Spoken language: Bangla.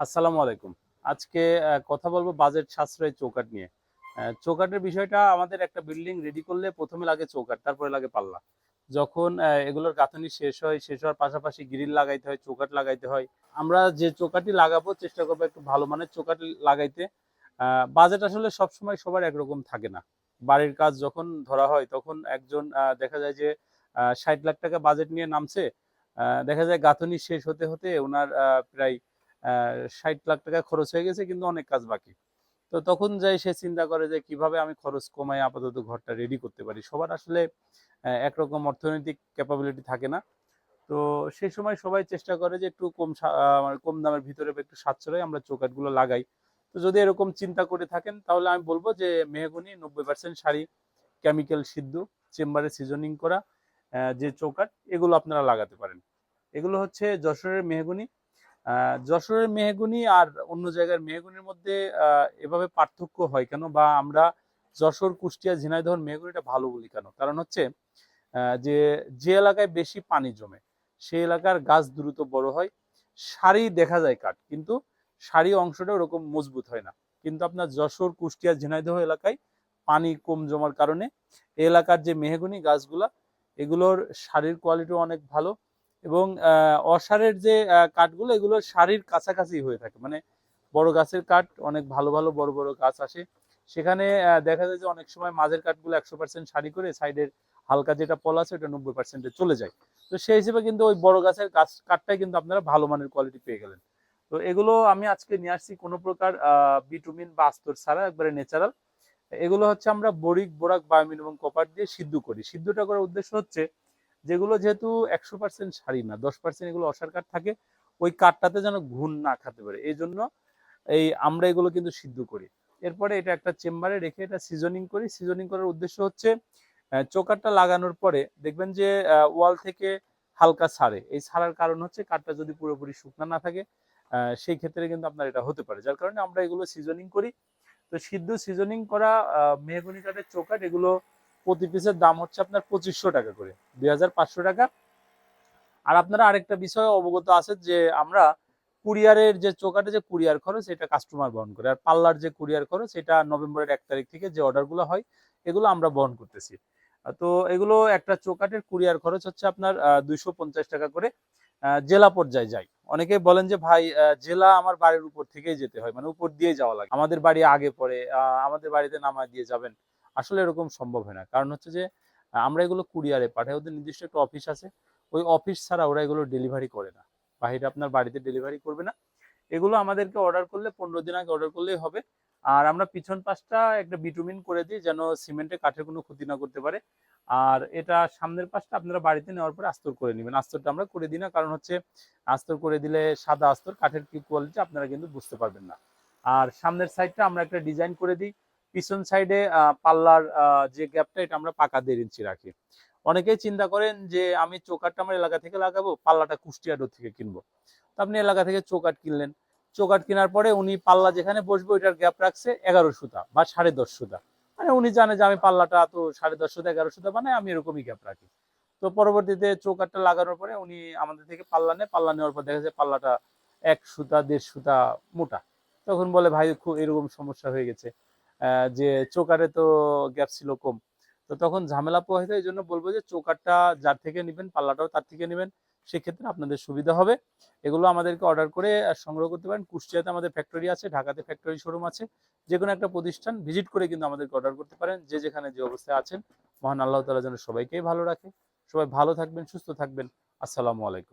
আসসালামু আলাইকুম। আজকে কথা বলব বাজেট সাশ্রয় চৌকাট নিয়ে। চৌকাটের বিষয়টা আমাদের একটা বিল্ডিং রেডি করলে প্রথমে লাগে চৌকাট তারপরে লাগে পাল্লা। যখন এগুলোর গাঁথনি শেষ হয়, শেষ হওয়ার পাশাপাশি গ্রিল লাগাইতে হয় চৌকাট লাগাইতে হয়। আমরা যে চৌকাটি লাগাবো, চেষ্টা করব একটু ভালো মানের চৌকাট লাগাইতে। বাজেট আসলে সবসময় সবার একরকম থাকে না। বাড়ির কাজ যখন ধরা হয়, তখন একজন দেখা যায় যে ষাট লাখ টাকা বাজেট নিয়ে নামছে। দেখা যায় গাঁথনি শেষ হতে হতে ওনার প্রায় ষাট লাখ টাকা খরচ হয়ে গেছে, কিন্তু অনেক কাজ বাকি। তো তখন যাই সে চিন্তা করে যে কীভাবে আমি খরচ কমাই, আপাতত ঘরটা রেডি করতে পারি। সবার আসলে একরকম অর্থনৈতিক ক্যাপাবিলিটি থাকে না। তো সেই সময় সবাই চেষ্টা করে যে একটু কম মানে কম দামের ভিতরে একটু সাশ্রয় আমরা চৌকাটগুলো লাগাই। তো যদি এরকম চিন্তা করে থাকেন, তাহলে আমি বলব যে মেহগুনি নব্বই পার্সেন্ট শাড়ি কেমিক্যাল সিদ্ধ, চেম্বারে সিজনিং করা যে চৌকাট এগুলো আপনারা লাগাতে পারেন। এগুলো হচ্ছে যশোরের মেহগুনি যশোরের মেহগুনি আর অন্য জায়গার মেহগুনির মধ্যে এভাবে পার্থক্য হয় কেন? বা আমরা যশোর, কুষ্টিয়া ঝিনাইদহ মেহগুনিটা ভালো বলি কেন? কারণ হচ্ছে যে যে এলাকায় বেশি পানি জমে, সেই এলাকার গাছ দ্রুত বড় হয়, সারি দেখা যায় কাঠ, কিন্তু সারি অংশটা ওরকম মজবুত হয় না। কিন্তু আপনার যশোর, কুষ্টিয়া, ঝিনাইদহ এলাকায় পানি কম জমার কারণে, এলাকার যে মেহগুনি গাছগুলা, এগুলোর শাড়ির কোয়ালিটি অনেক ভালো এবং অসারের যে কাঠগুলো, এগুলো সারির কাছাকাছি হয়ে থাকে। মানে বড় গাছের কাঠ, অনেক ভালো ভালো, বড় বড় গাছ আসে। সেখানে দেখা যায় যে অনেক সময় মাঝের কাঠগুলো একশো পার্সেন্ট সারি করে সাইডের হালকা যেটা পল আছে, ওটা নব্বই পার্সেন্টে চলে যায়। তো সেই হিসেবে কিন্তু ওই বড় গাছের গাছ, কাঠটাই কিন্তু আপনারা ভালো মানের কোয়ালিটি পেয়ে গেলেন। তো এগুলো আমি আজকে নিয়ে আসছি কোনো প্রকার বিটুমিন বা আস্তর ছাড়া, একবারে ন্যাচারাল এগুলো হচ্ছে আমরা বরিক, বোরাক, বায়োমিন এবং কপার দিয়ে সিদ্ধ করি। সিদ্ধটা করার উদ্দেশ্য হচ্ছে যেগুলো যেহেতু একশো পার্সেন্ট সারি না, দশ পার্সেন্ট এগুলো অসার কাঠ থাকে, ওই কাঠটাতে যেন ঘুণ না খাতে পারে। এই জন্য এই আমরা এগুলো কিন্তু সিদ্ধ করি। এরপরে এটা একটা চেম্বারে রেখে এটা সিজনিং করি। সিজনিং করার উদ্দেশ্য হচ্ছে চোকারটা লাগানোর পরে দেখবেন যে ওয়াল থেকে হালকা ছাড়ে এই ছাড়ার কারণ হচ্ছে কাঠটা যদি পুরোপুরি শুকনা না থাকে সেই ক্ষেত্রে কিন্তু আপনার এটা হতে পারে। যার কারণে আমরা এগুলো সিজনিং করি। তো সিদ্ধ সিজনিং করা মেহগুনি কাঠের চৌকাঠ, এগুলো প্রতি পিসের দাম হচ্ছে আপনার পঁচিশশো টাকা করে, দুই হাজার পাঁচশো টাকা। আর আপনারা আরেকটা বিষয়ে অবগত আছেন যে আমরা কুরিয়ারের যে চৌকাটে যে কুরিয়ার খরচ এটা কাস্টমার বহন করে। আর পাল্লার যে কুরিয়ার খরচ এটা নভেম্বরের এক তারিখ থেকে যে অর্ডারগুলো হয়, এগুলো আমরা বহন করতেছি। তো এগুলো একটা চৌকাটের কুরিয়ার খরচ হচ্ছে আপনার দুইশো পঞ্চাশ টাকা করে। জেলা পর্যায়ে যায় অনেকে বলেন যে, ভাই জেলা আমার বাড়ির উপর থেকেই যেতে হয় মানে উপর দিয়ে যাওয়া লাগে। আমাদের বাড়ি আগে পরে আমাদের বাড়িতে নামা দিয়ে যাবেন। আসলে এরকম সম্ভব হয় না। কারণ হচ্ছে যে, আমরা এগুলো কুরিয়ারে পাঠাই, ওদের নির্দিষ্ট একটা অফিস আছে। ওই অফিস ছাড়া ওরা এগুলো ডেলিভারি করে না। বাহিরে আপনার বাড়িতে ডেলিভারি করবে না। এগুলো আমাদেরকে অর্ডার করলে, পনেরো দিন আগে অর্ডার করলেই হবে। আর আমরা পিছন পাশটা একটা বিটুমিন করে দিই, যেন সিমেন্টে কাঠের কোনো ক্ষতি না করতে পারে। আর এটা সামনের পাশটা আপনারা বাড়িতে নেওয়ার পরে আস্তর করে নেবেন। আস্তরটা আমরা করে দিই না, কারণ হচ্ছে আস্তর করে দিলে সাদা আস্তর, কাঠের কি কোয়ালিটি আপনারা কিন্তু বুঝতে পারবেন না। আর সামনের সাইডটা আমরা একটা ডিজাইন করে দিই। পিছন সাইডে পাল্লার যে গ্যাপটা এটা আমরা পাকা দেড় ইঞ্চি রাখি। অনেকেই চিন্তা করেন যে, আমি চৌকাটটা আমার এলাকা থেকে লাগাবো? পাল্লাটা কুষ্টিয়া থেকে কিনবো? তো আপনি এলাকা থেকে চৌকাট কিনলেন। চৌকাট কেনার পরে উনি পাল্লা যেখানে বসবে, ওইটার গ্যাপ রাখছে এগারো সুতা বা সাড়ে দশ সুতা। মানে উনি জানে যে, আমি পাল্লাটা তো সাড়ে দশ সুতা, এগারো সুতা মানে আমি এরকমই গ্যাপ রাখি। তো পরবর্তীতে চৌকাটটা লাগানোর পরে উনি আমাদের থেকে পাল্লা নেয়। পাল্লা নেওয়ার পর দেখা যায় পাল্লাটা এক সুতা, দেড় সুতা মোটা। তখন বলে, ভাই, খুব এরকম সমস্যা হয়ে গেছে। যে চোকারে তো গ্যাপ ছিল কম। তো তখন ঝামেলা পোহাইতে এই জন্য বলব যে চোকারটা যার থেকে নেবেন, পাল্লাটাও তার থেকে নেবেন, সেক্ষেত্রে আপনাদের সুবিধা হবে। এগুলো আমাদেরকে অর্ডার করে সংগ্রহ করতে পারেন। কুষ্টিয়াতে আমাদের ফ্যাক্টরি আছে, ঢাকাতে ফ্যাক্টরি শোরুম আছে। যে কোনো একটা প্রতিষ্ঠান ভিজিট করে কিন্তু আমাদেরকে অর্ডার করতে পারেন। যে যেখানে যে অবস্থায় আছেন, মহান আল্লাহ তালা যেন সবাইকেই ভালো রাখে। সবাই ভালো থাকবেন, সুস্থ থাকবেন। আসসালামু আলাইকুম।